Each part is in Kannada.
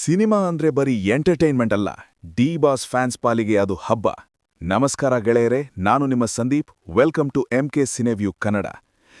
ಸಿನಿಮಾ ಅಂದ್ರೆ ಬರೀ ಎಂಟರ್ಟೈನ್ಮೆಂಟ್ ಅಲ್ಲ. ಡಿ ಬಾಸ್ ಫ್ಯಾನ್ಸ್ ಪಾಲಿಗೆ ಅದು ಹಬ್ಬ. ನಮಸ್ಕಾರ ಗೆಳೆಯರೆ, ನಾನು ನಿಮ್ಮ Sandeep. Welcome to M K cineview Kannada.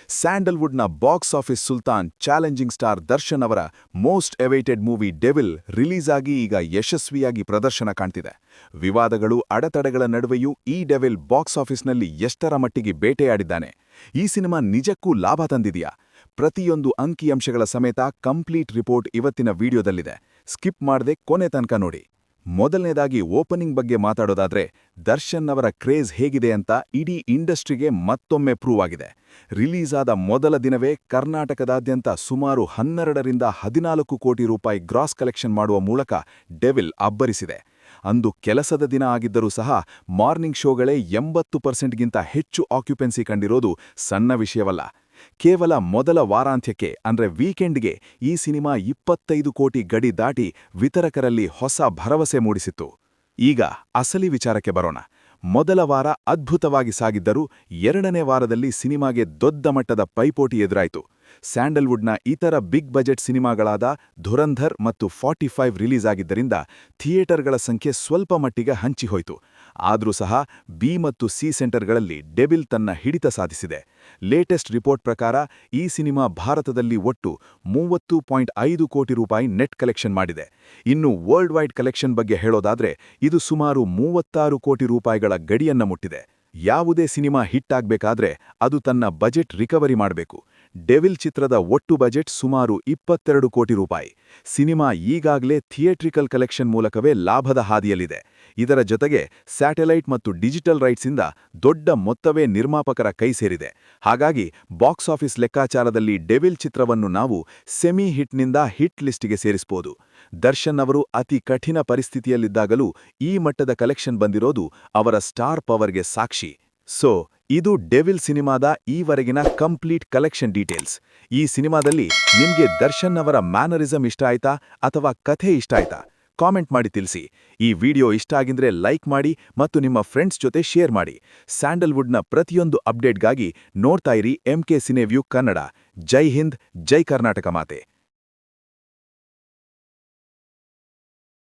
ಸ್ಯಾಂಡಲ್ವುಡ್ನ box office Sultan challenging star Darshan ಅವರ most awaited movie Devil release ಆಗಿ ಈಗ ಯಶಸ್ವಿಯಾಗಿ ಪ್ರದರ್ಶನ ಕಾಣ್ತಿದೆ. ವಿವಾದಗಳು, ಅಡೆತಡೆಗಳ ನಡುವೆಯೂ ಈ ಡೆವಿಲ್ ಬಾಕ್ಸ್ ಆಫೀಸ್ನಲ್ಲಿ ಎಷ್ಟರ ಮಟ್ಟಿಗೆ ಬೇಟೆಯಾಡಿದ್ದಾನೆ? ಈ ಸಿನಿಮಾ ನಿಜಕ್ಕೂ ಲಾಭ ತಂದಿದೆಯಾ? ಪ್ರತಿಯೊಂದು ಅಂಕಿಅಂಶಗಳ ಸಮೇತ ಕಂಪ್ಲೀಟ್ ರಿಪೋರ್ಟ್ ಇವತ್ತಿನ ವಿಡಿಯೋದಲ್ಲಿದೆ. ಸ್ಕಿಪ್ ಮಾಡದೆ ಕೊನೆ ತನಕ ನೋಡಿ. ಮೊದಲನೇದಾಗಿ ಓಪನಿಂಗ್ ಬಗ್ಗೆ ಮಾತಾಡೋದಾದ್ರೆ, ದರ್ಶನ್ ಅವರ ಕ್ರೇಜ್ ಹೇಗಿದೆ ಅಂತ ಇಡೀ ಇಂಡಸ್ಟ್ರಿಗೆ ಮತ್ತೊಮ್ಮೆ ಪ್ರೂವ್ ಆಗಿದೆ. ರಿಲೀಸ್ ಆದ ಮೊದಲ ದಿನವೇ ಕರ್ನಾಟಕದಾದ್ಯಂತ ಸುಮಾರು ಹನ್ನೆರಡರಿಂದ ಹದಿನಾಲ್ಕು ಕೋಟಿ ರೂಪಾಯಿ ಗ್ರಾಸ್ ಕಲೆಕ್ಷನ್ ಮಾಡುವ ಮೂಲಕ ಡೆವಿಲ್ ಅಬ್ಬರಿಸಿದೆ. ಅಂದು ಕೆಲಸದ ದಿನ ಆಗಿದ್ದರೂ ಸಹ ಮಾರ್ನಿಂಗ್ ಶೋಗಳೇ ಎಂಬತ್ತು ಪರ್ಸೆಂಟ್ಗಿಂತ ಹೆಚ್ಚು ಆಕ್ಯುಪೆನ್ಸಿ ಕಂಡಿರೋದು ಸಣ್ಣ ವಿಷಯವಲ್ಲ. ಕೇವಲ ಮೊದಲ ವಾರಾಂತ್ಯಕ್ಕೆ, ಅಂದ್ರೆ ವೀಕೆಂಡ್ಗೆ, ಈ ಸಿನಿಮಾ ಇಪ್ಪತ್ತೈದು ಕೋಟಿ ಗಡಿ ದಾಟಿ ವಿತರಕರಲ್ಲಿ ಹೊಸ ಭರವಸೆ ಮೂಡಿಸಿತ್ತು. ಈಗ ಅಸಲಿ ವಿಚಾರಕ್ಕೆ ಬರೋಣ. ಮೊದಲ ವಾರ ಅದ್ಭುತವಾಗಿ ಸಾಗಿದ್ದರೂ ಎರಡನೇ ವಾರದಲ್ಲಿ ಸಿನಿಮಾಗೆ ದೊಡ್ಡ ಮಟ್ಟದ ಪೈಪೋಟಿ ಎದುರಾಯಿತು. ಸ್ಯಾಂಡಲ್ವುಡ್ನ ಇತರ ಬಿಗ್ ಬಜೆಟ್ ಸಿನಿಮಾಗಳಾದ ಧುರಂಧರ್ ಮತ್ತು ಫಾರ್ಟಿ ಫೈವ್ ರಿಲೀಸ್ ಆಗಿದ್ದರಿಂದ ಥಿಯೇಟರ್ಗಳ ಸಂಖ್ಯೆ ಸ್ವಲ್ಪ ಮಟ್ಟಿಗೆ ಹಂಚಿಹೋಯಿತು. ಆದರೂ ಸಹ ಬಿ ಮತ್ತು ಸಿ ಸೆಂಟರ್ಗಳಲ್ಲಿ ಡೆಬಿಲ್ ತನ್ನ ಹಿಡಿತ ಸಾಧಿಸಿದೆ. ಲೇಟೆಸ್ಟ್ ರಿಪೋರ್ಟ್ ಪ್ರಕಾರ ಈ ಸಿನಿಮಾ ಭಾರತದಲ್ಲಿ ಒಟ್ಟು ಮೂವತ್ತು ಪಾಯಿಂಟ್ ಐದು ಕೋಟಿ ರೂಪಾಯಿ ನೆಟ್ ಕಲೆಕ್ಷನ್ ಮಾಡಿದೆ. ಇನ್ನು ವರ್ಲ್ಡ್ ವೈಡ್ ಕಲೆಕ್ಷನ್ ಬಗ್ಗೆ ಹೇಳೋದಾದ್ರೆ ಇದು ಸುಮಾರು ಮೂವತ್ತಾರು ಕೋಟಿ ರೂಪಾಯಿಗಳ ಗಡಿಯನ್ನ ಮುಟ್ಟಿದೆ. ಯಾವುದೇ ಸಿನಿಮಾ ಹಿಟ್ ಆಗಬೇಕಾದ್ರೆ ಅದು ತನ್ನ ಬಜೆಟ್ ರಿಕವರಿ ಮಾಡಬೇಕು. ಡೆವಿಲ್ ಚಿತ್ರದ ಒಟ್ಟು ಬಜೆಟ್ ಸುಮಾರು ಇಪ್ಪತ್ತೆರಡು ಕೋಟಿ ರೂಪಾಯಿ. ಸಿನಿಮಾ ಈಗಾಗಲೇ ಥಿಯೇಟ್ರಿಕಲ್ ಕಲೆಕ್ಷನ್ ಮೂಲಕವೇ ಲಾಭದ ಹಾದಿಯಲ್ಲಿದೆ. ಇದರ ಜೊತೆಗೆ ಸ್ಯಾಟಲೈಟ್ ಮತ್ತು ಡಿಜಿಟಲ್ ರೈಟ್ಸಿಂದ ದೊಡ್ಡ ಮೊತ್ತವೇ ನಿರ್ಮಾಪಕರ ಕೈ ಸೇರಿದೆ. ಹಾಗಾಗಿ ಬಾಕ್ಸ್ ಆಫೀಸ್ ಲೆಕ್ಕಾಚಾರದಲ್ಲಿ ಡೆವಿಲ್ ಚಿತ್ರವನ್ನು ನಾವು ಸೆಮಿ ಹಿಟ್ನಿಂದ ಹಿಟ್ ಲಿಸ್ಟ್ಗೆ ಸೇರಿಸಬಹುದು ದರ್ಶನ್ ಅವರು ಅತಿ ಕಠಿಣ ಪರಿಸ್ಥಿತಿಯಲ್ಲಿದ್ದಾಗಲೂ ಈ ಮಟ್ಟದ ಕಲೆಕ್ಷನ್ ಬಂದಿರೋದು ಅವರ ಸ್ಟಾರ್ ಪವರ್ಗೆ ಸಾಕ್ಷಿ. ಸೊ, ಇದು ಡೆವಿಲ್ ಸಿನಿಮಾದ ಈವರೆಗಿನ ಕಂಪ್ಲೀಟ್ ಕಲೆಕ್ಷನ್ ಡೀಟೇಲ್ಸ್. ಈ ಸಿನಿಮಾದಲ್ಲಿ ನಿಮಗೆ ದರ್ಶನ್ ಅವರ ಮ್ಯಾನರಿಸಮ್ ಇಷ್ಟ ಆಯ್ತಾ ಅಥವಾ ಕಥೆ ಇಷ್ಟ ಆಯ್ತಾ? ಕಾಮೆಂಟ್ ಮಾಡಿ ತಿಳಿಸಿ. ಈ ವಿಡಿಯೋ ಇಷ್ಟ ಆಗಿದ್ರೆ ಲೈಕ್ ಮಾಡಿ ಮತ್ತು ನಿಮ್ಮ ಫ್ರೆಂಡ್ಸ್ ಜೊತೆ ಶೇರ್ ಮಾಡಿ. ಸ್ಯಾಂಡಲ್ವುಡ್ನ ಪ್ರತಿಯೊಂದು ಅಪ್ಡೇಟ್ಗಾಗಿ ನೋಡ್ತಾ ಇರಿ ಎಂ ಕೆ ಸಿನೆವ್ಯೂ ಕನ್ನಡ. ಜೈ ಹಿಂದ್, ಜೈ ಕರ್ನಾಟಕ ಮಾತೆ.